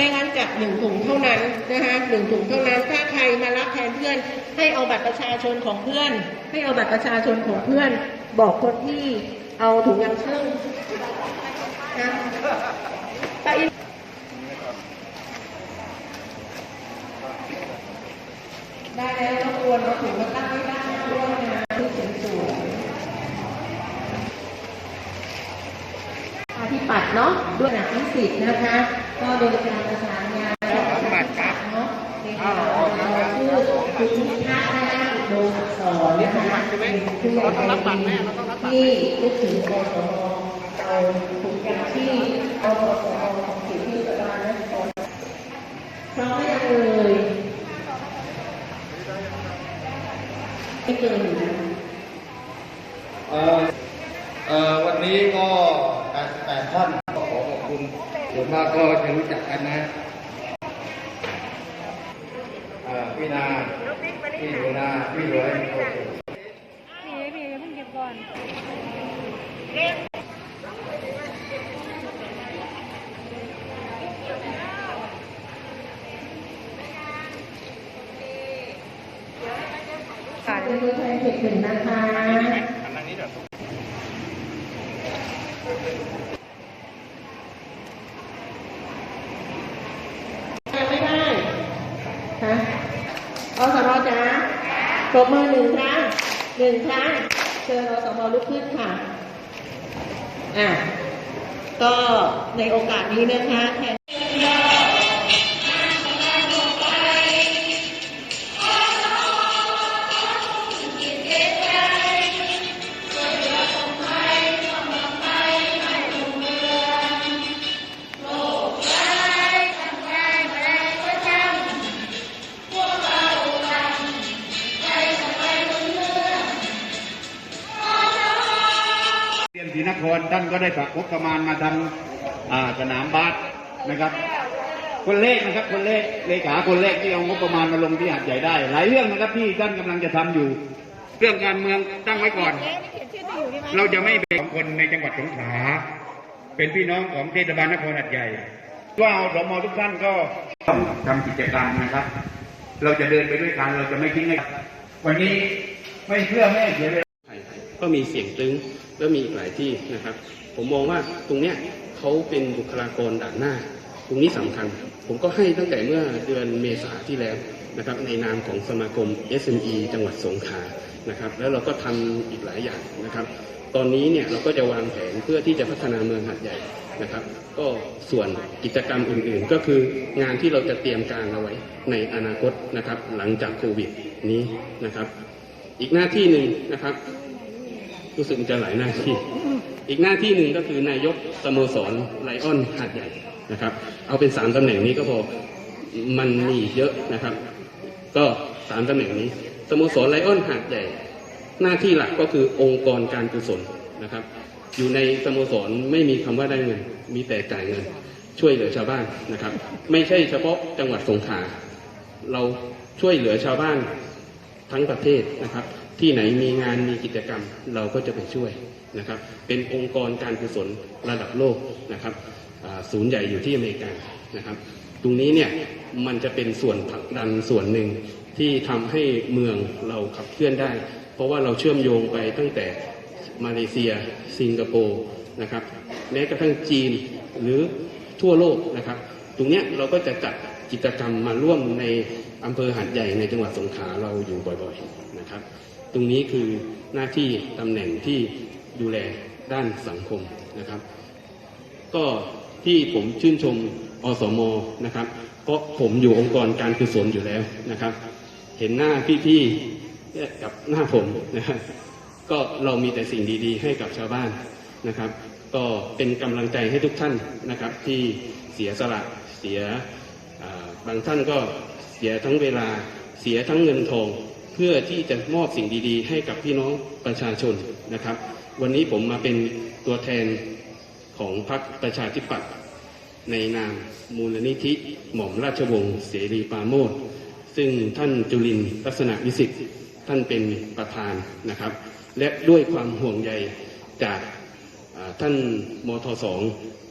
ไม่งั้นจะหนึ่งถุงเท่านั้นนะคะหนึ่งถุงเท่านั้น ถ้าใครมารับแทนเพื่อน ให้เอาบัตรประชาชนของเพื่อน ให้เอาบัตรประชาชนของเพื่อน บอกคนที่เอาถุงยางชีพนะไปได้แล้วรบกวนเอาถุงมาตั้งไว้ด้านหน้าด้วยนะที่สวย ๆอาธิปัตย์เนาะด้วยนะนิสิตนะคะ ก็โดยการประสานงานและประสานานเนาะในการเอาชื่อคุณนิทัศน์นะคะโดยอักษรนะคะเป็นผู้ใหญ่ใจดีที่นึกถึงกสมเราถูกอย่างที่กสมของสิทธิสบาลนครพร้อมไหมเอ่ยไม่เกินอยู่นะเอ่อเออวันนี้ก็ 88ท่านก็ขอขอบคุณส่วนมากก็จะรู้จักกันนะเอ่อพี่นาพี่หนูนาพี่รวยโอเคพี่พี่เพิ่งเก็บก่อนค่ะเป็นตัวแทนเขตหนึ่งนะคะยังไม่ได้ฮะอสมจ้า ปรบมือหนึ่งครั้งหนึ่งครั้งเชิญรสมลุกขึ้นค่ะอะก็ในโอกาสนี้นะคะแทน รียนศรีนครท่านก็ได้ฝากงบประมาณมาทำอ่าสนามบาสนะครับคนเลขนะครับคนเลขเลขาคนเลขที่เอางบประมาณมาลงที่หาดใหญ่ได้ หลายเรื่องนะครับที่ท่านกำลังจะทำอยู่ เรื่องการเมืองตั้งไว้ก่อน เราจะไม่เป็นคนในจังหวัดสงขลาเป็นพี่น้องของเทศบาลนครหัดใหญ่ว่าเอาสมทุกท่านก็ต้องทำกิจกรรมนะครับ เราจะเดินไปด้วยกันเราจะไม่ทิ้งให้วันนี้ไม่เพื่อไม่ให้เสียเวลาไทย ก็มีเสียงตึงและมีอีกหลายที่นะครับ ผมมองว่าตรงเนี้ยเขาเป็นบุคลากรด่านหน้า ตรงนี้สำคัญ ผมก็ให้ตั้งแต่เมื่อเดือนเมษาที่แล้วนะครับในนามของสมาคม SME จังหวัดสงขลานะครับแล้วเราก็ทำอีกหลายอย่างนะครับ ตอนนี้เนี่ยเราก็จะวางแผนเพื่อที่จะพัฒนาเมืองหัดใหญ่นะครับ ก็ส่วนกิจกรรมอื่นๆ ก็คืองานที่เราจะเตรียมการเอาไว้ในอนาคตนะครับ หลังจากโควิดนี้นะครับ อีกหน้าที่หนึ่งนะครับ รู้สึกมันจะหลายหน้าที่ อีกหน้าที่หนึ่งก็คือนายกสโมสรไลออนหาดใหญ่นะครับ เอาเป็นสามตำแหน่งนี้ก็พอมันมีเยอะนะครับ ก็สามตำแหน่งนี้สโมสรไลออนหาดใหญ่ หน้าที่หลักก็คือองค์กรการกุศลนะครับ อยู่ในสโมสรไม่มีคำว่าได้เงิน มีแต่จ่ายเงิน ช่วยเหลือชาวบ้านนะครับ ไม่ใช่เฉพาะจังหวัดสงขลาเราช่วยเหลือชาวบ้านทั้งประเทศนะครับ ที่ไหนมีงานมีกิจกรรม เราก็จะไปช่วยนะครับ เป็นองค์กรการกุศลระดับโลกนะครับศูนย์ใหญ่อยู่ที่อเมริกานะครับ ตรงนี้เนี่ยมันจะเป็นส่วนผลักดันส่วนหนึ่งที่ทำให้เมืองเราขับเคลื่อนได้ เพราะว่าเราเชื่อมโยงไปตั้งแต่มาเลเซีย สิงคโปร์นะครับแม้กระทั่งจีนหรือทั่วโลกนะครับ ตรงนี้เราก็จะจัด กิจกรรมมาร่วมในอำเภอหัดใหญ่ในจังหวัดสงขลาเราอยู่บ่อยๆนะครับ ตรงนี้คือหน้าที่ตำแหน่งที่ดูแลด้านสังคมนะครับ ก็ที่ผมชื่นชมอสมนะครับ เพราะผมอยู่องค์กรการกุศลอยู่แล้วนะครับ เห็นหน้าพี่ๆกับหน้าผมนะครับก็เรามีแต่สิ่งดีๆ ให้กับชาวบ้านนะครับ ก็เป็นกำลังใจให้ทุกท่านนะครับที่เสียสละเสีย บางท่านก็เสียทั้งเวลาเสียทั้งเงินทอง เพื่อที่จะมอบสิ่งดีๆ ให้กับพี่น้องประชาชนนะครับ วันนี้ผมมาเป็นตัวแทนของพรรคประชาธิปัตย์ในนามมูลนิธิหม่อมราชวงศ์เสรีปาโมทซึ่งท่านจุลินลักษณะวิสิทธิ์ท่านเป็นประธานนะครับ และด้วยความห่วงใยจากท่านมทสอง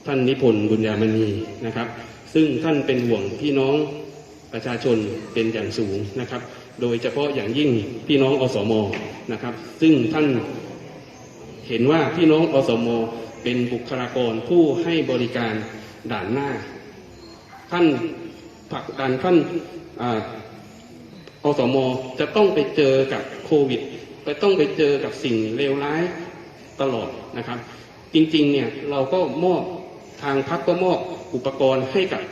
ท่านนิพนธ์บุญญามณีนะครับ ซึ่งท่านเป็นห่วงพี่น้องประชาชนเป็นอย่างสูงนะครับ โดยเฉพาะอย่างยิ่งพี่น้องอสมนะครับ ซึ่งท่านเห็นว่าพี่น้องอสมเป็นบุคลากรผู้ให้บริการด่านหน้า ท่านผลักดันท่านออสมจะต้องไปเจอกับโควิดไปต้องไปเจอกับสิ่งเลวร้ายตลอดนะครับ จริงๆเนี่ยเราก็มอบทางพักก็มอบ อุปกรณ์ให้กับ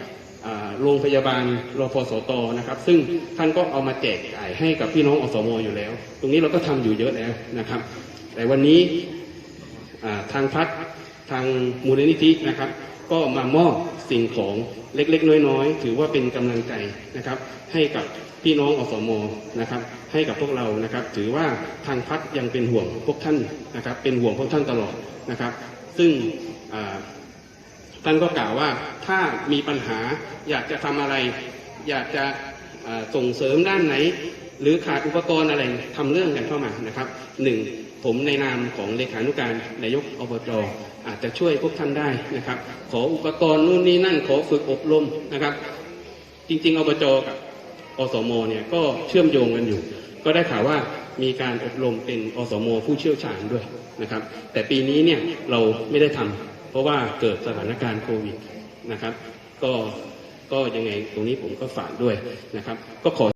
โรงพยาบาลรพสตนะครับ ซึ่งท่านก็เอามาแจกจ่ายให้กับพี่น้องอสมอยู่แล้ว ตรงนี้เราก็ทำอยู่เยอะแล้วนะครับ แต่วันนี้ทางพักทางมูลนิธินะครับ ก็มามอบสิ่งของเล็กๆ น้อยๆ ถือว่าเป็นกำลังใจนะครับ ให้กับพี่น้องอสมนะครับ ให้กับพวกเรานะครับ ถือว่าทางพักยังเป็นห่วงพวกท่านนะครับ เป็นห่วงพวกท่านตลอดนะครับ ซึ่ง ท่านก็กล่าวว่าถ้ามีปัญหาอยากจะทำอะไร อยากจะส่งเสริมด้านไหน หรือขาดอุปกรณ์อะไรทำเรื่องกันเข้ามานะครับหนึ่งผมในนามของเลขานุการนายกอบจอาจจะช่วยพวกท่านได้นะครับ ขออุปกรณ์นู่นนี่นั่นขอฝึกอบรมนะครับ จริงๆอบจกับอสมเนี่ยก็เชื่อมโยงกันอยู่ ก็ได้ข่าวว่ามีการอบรมเป็นอสมผู้เชี่ยวชาญด้วยนะครับ แต่ปีนี้เนี่ยเราไม่ได้ทำ เพราะว่าเกิดสถานการณ์โควิดนะครับ ก็ก็ยังไงตรงนี้ผมก็ฝากด้วยนะครับ ก็ขอ